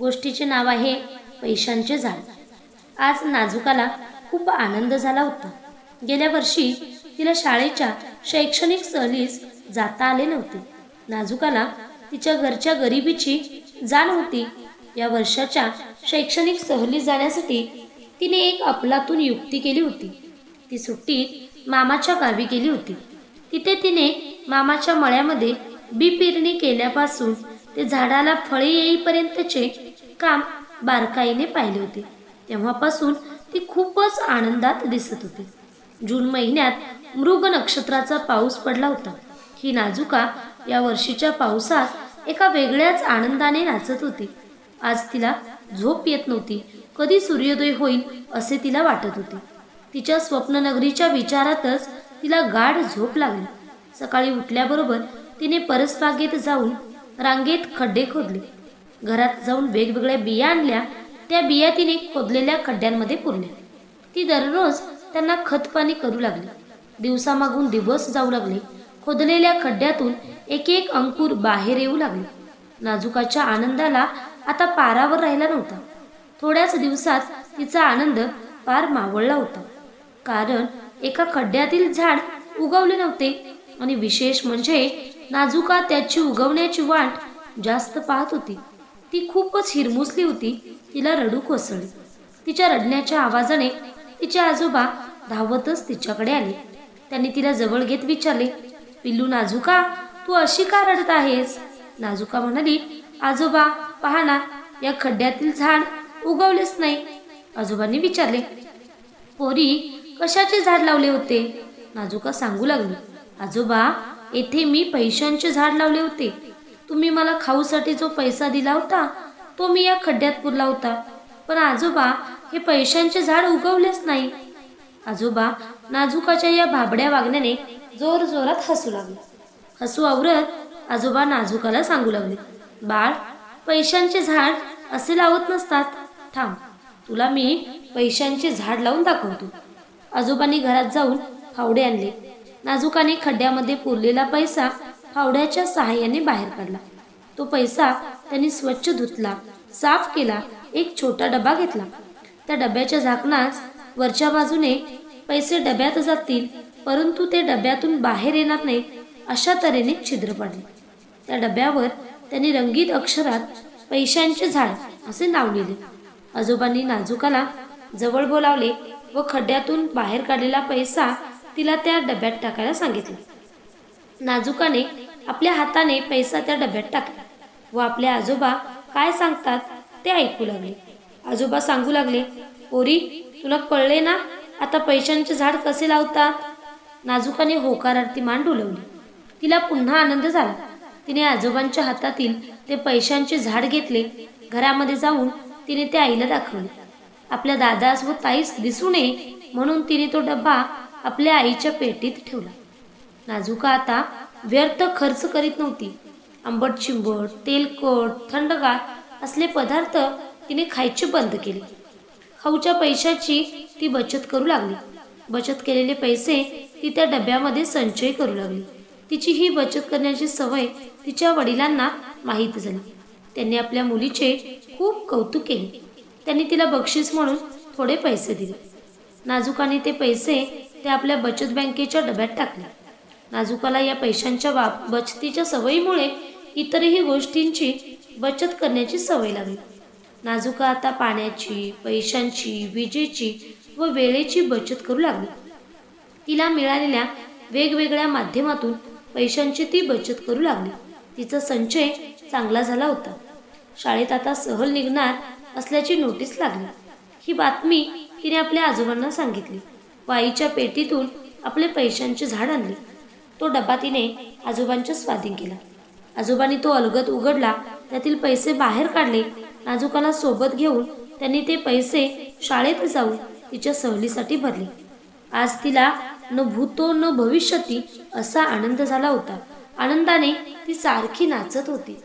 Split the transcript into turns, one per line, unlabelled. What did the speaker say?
गोष्टीचे नाव आहे पैशांचे झाड. आज नाजुकाला खूप आनंद झाला होता. गेल्या वर्षी तिला शाळेच्या शैक्षणिक सहलीस जाता आले नव्हते. नाजुकाला तिच्या घरच्या गरिबीची जाण होती. या वर्षाच्या शैक्षणिक सहली जाण्यासाठी तिने एक अपलातून युक्ती केली होती. ती सुट्टीत मामाच्या गावी गेली होती. तिथे तिने मामाच्या मळ्यामध्ये बी पेरणी केल्यापासून ते झाडाला फळे येईपर्यंतचे काम बारकाईने पाहिले होते. तेव्हापासून ती खूपच आनंदात दिसत होती. जून महिन्यात मृग नक्षत्राचा पाऊस पडला होता. ही नाजुका या वर्षीच्या पावसात एका वेगळ्याच आनंदाने नाचत होती. आज तिला झोप येत नव्हती. कधी सूर्योदय होईल असे तिला वाटत होते. तिच्या स्वप्ननगरीच्या विचारातच तिला गाढ झोप लागली. सकाळी उठल्याबरोबर तिने परसबागेत जाऊन रांगेत खड्डे खोदले. घरात जाऊन वेगवेगळ्या बिया आणल्या त्या बिया तिने खोदलेल्या खड्ड्यांमध्ये पुरल्या. ती दररोज त्यांना खतपाणी करू लागली. दिवसामागून दिवस जाऊ लागले. खोदलेल्या खड्ड्यातून एक एक अंकुर बाहेर येऊ लागले. नाजुकाच्या आनंदाला आता पारावर राहिला नव्हता. थोड्याच दिवसात तिचा आनंद पार मावळला होता. कारण एका खड्ड्यातील झाड उगवले नव्हते आणि विशेष म्हणजे नाजुका त्याची उगवण्याची वाट जास्त पाहत होती. ती खूपच हिरमुसली होती. तिला रडू कोसळली. तिच्या रडण्याच्या आवाजाने तिचे आजोबा धावतच तिच्याकडे आले. त्यांनी तिला जवळ घेत विचारले पिल्लू नाजुका तू अशी का रडत आहेस? नाजुका म्हणाली आजोबा पहा ना या खड्ड्यातील झाड उगवलेच नाही. आजोबांनी विचारले पोरी कशाचे झाड लावले होते? नाजुका सांगू लागली आजोबा येथे मी पैशांचे झाड लावले होते. तुम्ही मला खाऊसाठी जो पैसा दिला होता तो मी या खड्ड्यात पुरला होता. पण आजोबा हे पैशांचे झाड उगवलेच नाही. आजोबा नाजुकाच्या या भाबड्या वागण्याने जोर जोरात हसू लागले. हसू आवरत आजोबा नाजुकाला सांगू लागले बाळ पैशांचे झाड असे लावत नसतात. थांब तुला मी पैशांचे झाड लावून दाखवतो. आजोबांनी घरात जाऊन फावडे आणले. नाजुकाने खड्ड्यामध्ये पुरलेला पैसा फावड्याच्या सहाय्याने बाहेर काढला तो पैसा त्यांनी स्वच्छ धुतला साफ केला एक छोटा डबा घेतला. त्या डब्याच्या झाकणास वरच्या बाजूने पैसे डब्यात जातील परंतु ते डब्यातून बाहेर येणार नाही अशा तऱ्हेने छिद्र पडले. त्या डब्यावर त्यांनी रंगीत अक्षरात पैशांचे झाड असे नाव लिहिले. आजोबांनी नाजुकाला जवळ बोलावले व खड्ड्यातून बाहेर काढलेला पैसा तिला त्या डब्यात टाकायला सांगितला. नाजुकाने आपल्या हाताने पैसा त्या डब्यात टाकला व आपले आजोबा काय सांगतात ते ऐकू लागले. आजोबा सांगू लागले ओरी तुला कळले ना आता पैशांचे झाड कसे लावतात नाजुकाने होकारार्थी मान डोलवली. तिला पुन्हा आनंद झाला. तिने आजोबांच्या हातातील ते पैशांचे झाड घेतले घरामध्ये जाऊन तिने ते आईला दाखवले. आपल्या दादास व ताईस दिसू नये म्हणून तिने तो डब्बा आपल्या आईच्या पेटीत ठेवला. नाजुका आता व्यर्थ खर्च करीत नव्हती. आंबट चिंबट तेलकट थंडगार असले पदार्थ तिने खायचे बंद केले. खाऊच्या पैशाची ती बचत करू लागली. बचत केलेले पैसे ती त्या डब्यामध्ये संचय करू लागली. तिची ही बचत करण्याची सवय तिच्या वडिलांना माहीत झाली. त्यांनी आपल्या मुलीचे खूप कौतुक केले. त्यांनी तिला बक्षीस म्हणून थोडे पैसे दिले. नाजुकाने ते पैसे ते आपल्या बचत बँकेच्या डब्यात टाकले. नाजुकाला या पैशांच्या बाब बचतीच्या सवयीमुळे इतरही गोष्टींची बचत करण्याची सवय लागली. नाजुका आता पाण्याची पैशांची विजेची व वेळेची बचत करू लागली. तिला मिळालेल्या वेगवेगळ्या माध्यमातून पैशांची ती बचत करू लागली. तिचा संचय चांगला झाला होता. शाळेत आता सहल निघणार असल्याची नोटीस लागली. ही बातमी तिने आपल्या आजोबांना सांगितली. व आईच्या पेटीतून आपले पैशांचे झाड आणले. तो डबा तिने आजोबांच्या स्वाधीन केला. आजोबांनी तो अलगद उघडला त्यातील पैसे बाहेर काढले नाजुकाला सोबत घेऊन त्यांनी ते पैसे शाळेत जाऊन तिच्या सहलीसाठी भरले. आज तिला न भूतो न भविष्यती असा आनंद झाला होता. आनंदाने ती सारखी नाचत होती.